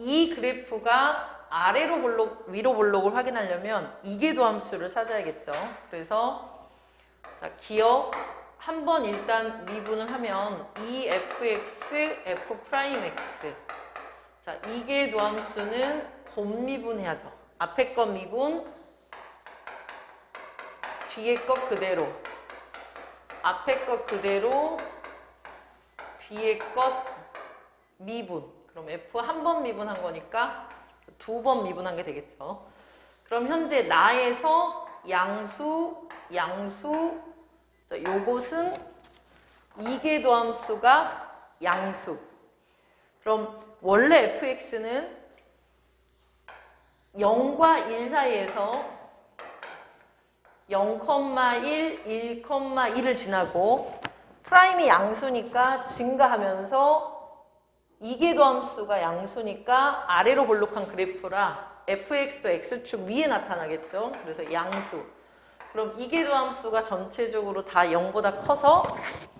이 그래프가 아래로 볼록, 위로 볼록을 확인하려면 이계도 함수를 찾아야겠죠. 그래서 자, 기억 한 번 일단 미분을 하면 e fx f 프라임 x 자, 이계도 함수는 곱미분해야죠. 앞에 것 미분, 뒤에 것 그대로. 앞에 것 그대로, 뒤에 것 미분. 그럼 F 한 번 미분한 거니까 두 번 미분한 게 되겠죠. 그럼 현재 나에서 양수, 양수, 자, 요것은 이계도 함수가 양수. 그럼 원래 fx는 0과 1 사이에서 0,1, 1,1을 지나고 프라임이 양수니까 증가하면서 이계도 함수가 양수니까 아래로 볼록한 그래프라 fx도 x축 위에 나타나겠죠. 그래서 양수. 그럼 이계도 함수가 전체적으로 다 0보다 커서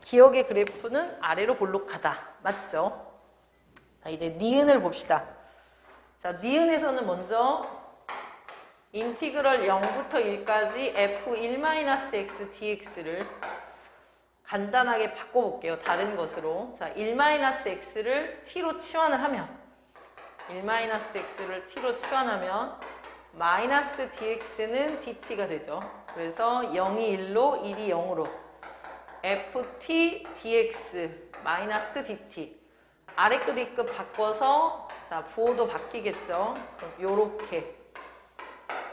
기억의 그래프는 아래로 볼록하다. 맞죠? 자, 이제 니은을 봅시다. 자, 니은에서는 먼저 인티그럴 0부터 1까지 f1-x dx를 간단하게 바꿔볼게요. 다른 것으로. 자, 1-x를 t로 치환을 하면 1-x를 t로 치환하면 마이너스 dx는 dt가 되죠. 그래서 0이 1로 1이 0으로 ft dx 마이너스 dt 아래 급 윗급 바꿔서 자 부호도 바뀌겠죠. 요렇게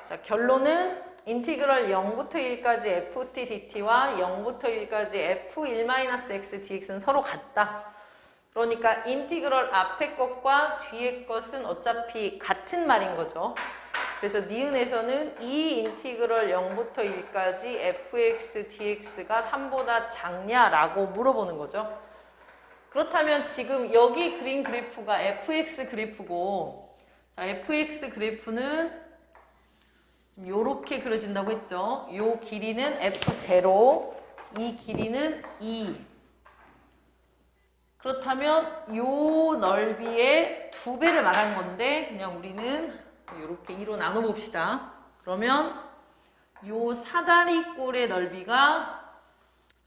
자 결론은 인티그럴 0부터 1까지 ft dt와 0부터 1까지 f1-x dx는 서로 같다. 그러니까 인티그럴 앞에 것과 뒤에 것은 어차피 같은 말인 거죠. 그래서 니은에서는 이 인티그럴 0부터 1까지 fx dx가 3보다 작냐라고 물어보는 거죠. 그렇다면 지금 여기 그린 그래프가 fx 그래프고 자, fx 그래프는 이렇게 그려진다고 했죠. 요 길이는 f0, 이 길이는 2. 그렇다면 요 넓이의 두 배를 말한 건데 그냥 우리는 이렇게 2로 나눠 봅시다. 그러면 요 사다리 꼴의 넓이가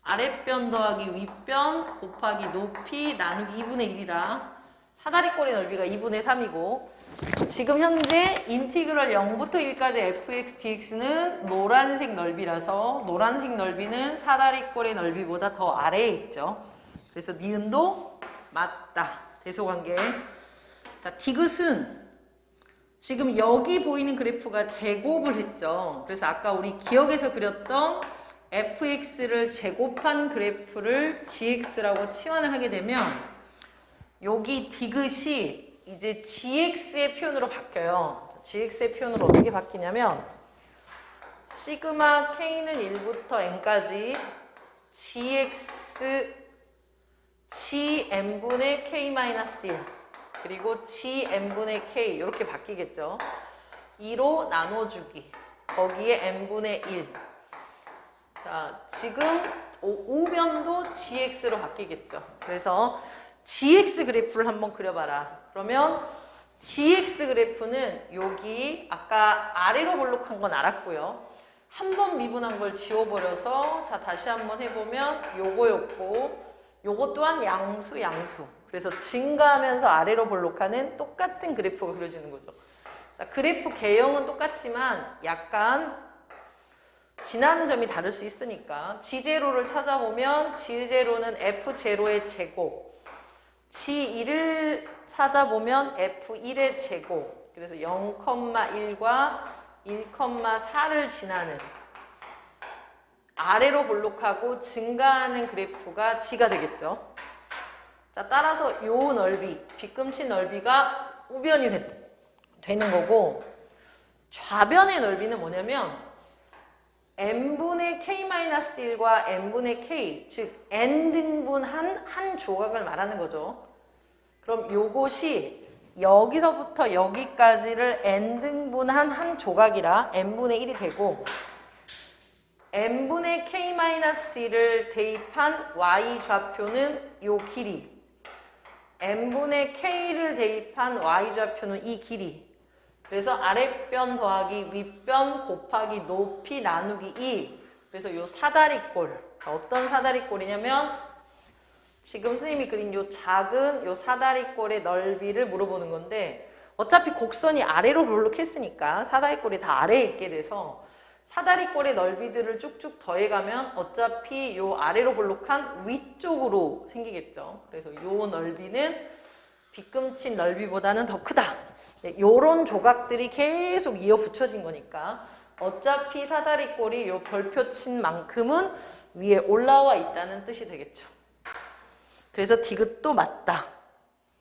아랫변 더하기 윗변 곱하기 높이 나누기 2분의 1이라 사다리 꼴의 넓이가 2분의 3이고 지금 현재 인티그럴 0부터 1까지 fx dx는 노란색 넓이라서 노란색 넓이는 사다리 꼴의 넓이보다 더 아래에 있죠. 그래서 니은도 맞다. 대소관계. 자, 디귿은 지금 여기 보이는 그래프가 제곱을 했죠. 그래서 아까 우리 기억에서 그렸던 fx를 제곱한 그래프를 gx라고 치환을 하게 되면 여기 디귿이 이제 gx의 표현으로 바뀌어요. gx의 표현으로 어떻게 바뀌냐면 시그마 k는 1부터 n까지 gx gm분의 k-1 그리고 gm분의 k 이렇게 바뀌겠죠. 2로 나눠주기 거기에 n분의 1 자, 지금 오- 오변도 gx로 바뀌겠죠. 그래서 gx 그래프를 한번 그려봐라. 그러면 gx 그래프는 여기 아까 아래로 볼록한 건 알았고요. 한 번 미분한 걸 지워버려서 자 다시 한번 해보면 요거였고 요거 또한 양수 양수. 그래서 증가하면서 아래로 볼록하는 똑같은 그래프가 그려지는 거죠. 자, 그래프 개형은 똑같지만 약간 지나는 점이 다를 수 있으니까 G0를 찾아보면 G0는 F0의 제곱 G1을 찾아보면 F1의 제곱 그래서 0,1과 1,4를 지나는 아래로 볼록하고 증가하는 그래프가 G가 되겠죠. 자 따라서 요 넓이 빗금치 넓이가 우변이 되, 되는 거고 좌변의 넓이는 뭐냐면 n분의 k-1과 n분의 k, 즉 n등분한 한 조각을 말하는 거죠. 그럼 요것이 여기서부터 여기까지를 n등분한 한 조각이라 n분의 1이 되고 n분의 k-1을 대입한 y 좌표는 요 길이 n분의 k를 대입한 y좌표는 이 길이. 그래서 아랫변 더하기 윗변 곱하기 높이 나누기 2. 그래서 요 사다리꼴. 어떤 사다리꼴이냐면 지금 선생님이 그린 요 작은 요 사다리꼴의 넓이를 물어보는 건데 어차피 곡선이 아래로 볼록했으니까 사다리꼴이 다 아래에 있게 돼서 사다리꼴의 넓이들을 쭉쭉 더해가면 어차피 요 아래로 볼록한 위쪽으로 생기겠죠. 그래서 요 넓이는 빗금친 넓이보다는 더 크다. 네, 요런 조각들이 계속 이어 붙여진 거니까 어차피 사다리꼴이 요 별표 친 만큼은 위에 올라와 있다는 뜻이 되겠죠. 그래서 디귿도 맞다.